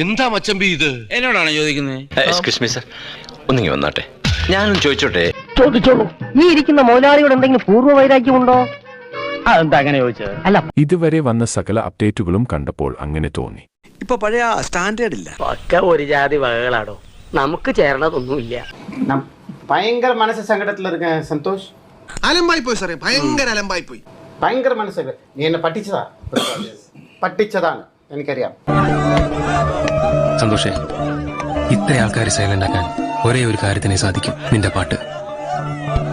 എന്താ മച്ചമ്പി ഇത്? എന്നോടാണ് ചോദിക്കുന്നത് എക്സ്ക്യൂസ് മീ സർ. ഒന്നിങ്ങി വന്നാട്ടെ. ഞാനും ചോദിച്ചോട്ടെ. ചോദിച്ചോളൂ. ഈ ഇരിക്കുന്ന മുതലാളിയോട് എന്തെങ്കിലും പൂർവ വൈരാഗ്യമുണ്ടോ? അതെന്താ അങ്ങനെ ചോദിച്ചത്? അല്ല. ഇതുവരെ വന്ന സകല അപ്ഡേറ്റുകളും കണ്ടപ്പോൾ അങ്ങനെ തോന്നി. ഇപ്പൊ പഴയ സ്റ്റാൻഡേർഡ് ഇല്ല ഒരു ജാതി വകകളാടോ? നമുക്ക് ചേരണതൊന്നുമില്ല. ഭയങ്കര മനസ്സ് സങ്കടത്തിൽ സന്തോഷ്. അലമ്പായി പോയി സാറേ ഭയങ്കര അലമ്പായി പോയി ഭയങ്കര മനസ്സ് നീ എന്നെ പഠിച്ചതാ? പഠിച്ചതാണ് എനിക്കറിയാം. സന്തോഷേ ഇത്ര ആൾക്കാർ സൈലന്റ് ആക്കാൻ ഒരേ ഒരു കാര്യത്തിനെ സാധിക്കും. നിന്റെ പാട്ട്.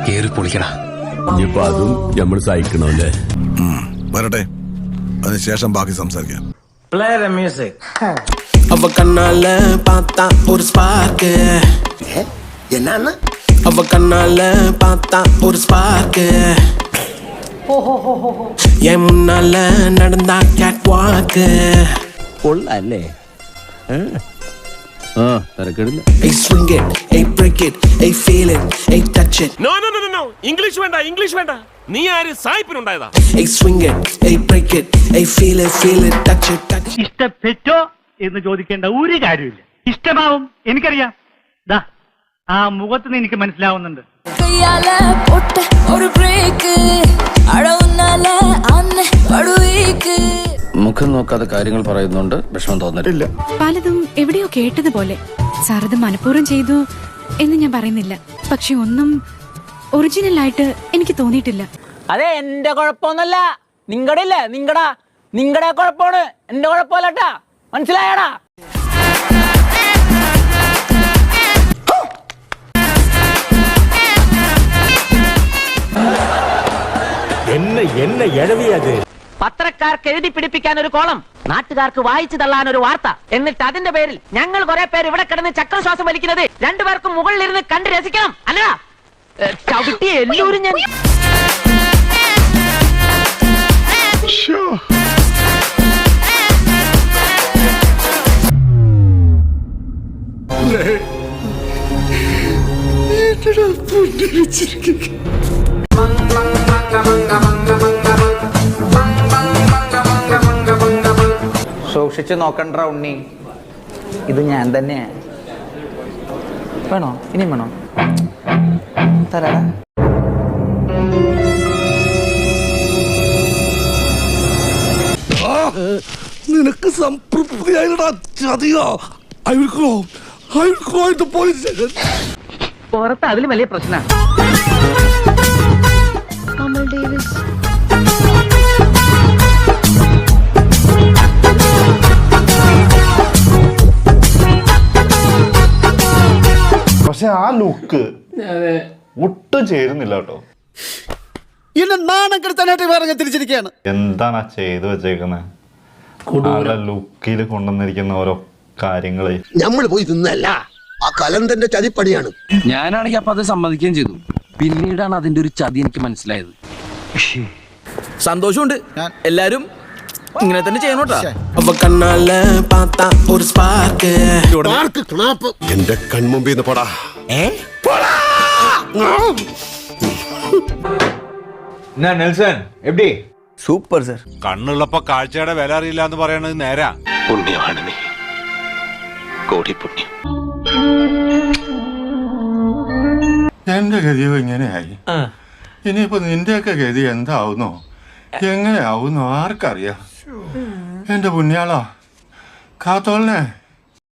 കേറി പൊളിക്കണം ഇനിയിപ്പോ വരട്ടെ. അതിനുശേഷം ബാക്കി സംസാരിക്കാം. പ്ലേ ദ മ്യൂസിക് അവ കണ്ണാല പാത്ത ഒരു സ്പാർക്ക് എന്നാന്ന് അവ കണ്ണാല പാത്ത ഒരു സ്പാർക്ക് என் முன்னால நடந்தா கேட் வாக்கு കൊള്ളല്ലേ I swing it I break it I feel it I touch it no no no no English വേണ്ട ഇംഗ്ലീഷ് വേണ്ട നീ ആര് സായിപ്പിനുണ്ടായതാ I swing it I break it I feel it feel it touch it touch ഇഷ്ടപ്പെട്ടോ എന്ന് ചോദിക്കേണ്ട ഒരു കാര്യമില്ല. ഇഷ്ടമാവും എനിക്കറിയാം. ദാ ആ മുഖത്ത് നിന്ന് എനിക്ക് മനസ്സിലാവുന്നുണ്ട്. മുഖം നോക്കാതെ കാര്യങ്ങൾ പറയുന്നുണ്ട് വിഷമം തോന്നിട്ടില്ല പലതും എവിടെയോ കേട്ടതുപോലെ സാറത് മനഃപൂർവം ചെയ്തു എന്ന് ഞാൻ പറയുന്നില്ല. പക്ഷെ ഒന്നും ഒറിജിനൽ ആയിട്ട് എനിക്ക് തോന്നിയിട്ടില്ല. അതെ എന്റെ കുഴപ്പമൊന്നല്ല നിങ്ങളുടെ ഇല്ലേ നിങ്ങടാ നിങ്ങളുടെ കുഴപ്പമാണ്. എന്റെ കുഴപ്പമല്ലട്ടാ മനസ്സിലായടാ? പത്രക്കാർക്ക് എഴുതി പിടിപ്പിക്കാൻ ഒരു കോളം നാട്ടുകാർക്ക് വായിച്ചു തള്ളാൻ ഒരു വാർത്ത. എന്നിട്ട് അതിന്റെ പേരിൽ ഞങ്ങൾ കുറെ പേര് ഇവിടെ കിടന്ന് ചക്രശ്വാസം വലിക്കുന്നത് രണ്ടുപേർക്കും മുകളിലിരുന്ന് കണ്ട് രസിക്കണം. അല്ലടാ ഏ, ചവിട്ടി എല്ലൂരും ഞാൻ സൂക്ഷിച്ചു നോക്കണ്ട ഉണ്ണി. ഇത് ഞാൻ തന്നെ വേണോ? ഇനിയും വേണോ? തരാടാ. നിനക്ക് സംതൃപ്തിയായിട്ടാ ചതിയോ. അയൽക്കോ അയൽക്കോ സ്റ്റേഷൻ പുറത്ത് അതിലും വലിയ പ്രശ്നമാണ് കമൽ ഡേവിസ്. പക്ഷെ ആ ലുക്ക് ഒട്ടും ചേരുന്നില്ല കേട്ടോ. എന്നെ നാണം കെടുത്താനായിട്ട് വേറെ തിരിച്ചിരിക്കുകയാണ്. എന്താണ് ആ ചെയ്തു വെച്ചേക്കുന്നത് ലുക്കിൽ കൊണ്ടുവന്നിരിക്കുന്ന ഓരോ കാര്യങ്ങളെ. നമ്മൾ പോയി തിന്നല്ല. ആ കലന്തന്റെ ചതിപ്പടിയാണ്. ഞാനാണെങ്കിൽ അപ്പൊ അത് സമ്മതിക്കുകയും ചെയ്തു. പിന്നീടാണ് അതിന്റെ ഒരു ചതി എനിക്ക് മനസ്സിലായത്. സന്തോഷമുണ്ട്. എല്ലാരും ഇങ്ങനെ തന്നെ ചെയ്യണോട്ടാ അവ കണ്ണാല പാത്ത ഒരു സ്പാർക്ക് എന്റെ കൺമുമ്പിൽ നിന്ന് പോടാ! Nelson super sir. കണ്ണുള്ളപ്പോ കാഴ്ചയുടെ വില അറിയില്ല എന്ന് പറയണത് നേരാ. പുണ്യമാണ് നീ. കോടി പുണ്യം. എന്റെ ഗതിയോ ഇങ്ങനെയായി. ഇനിയിപ്പോ നിന്റെയൊക്കെ ഗതി എന്താവുന്നോ? എങ്ങനെയാവുന്നോ ആർക്കറിയാം? എന്റെ പുണ്യാളോ കാത്തോളനെ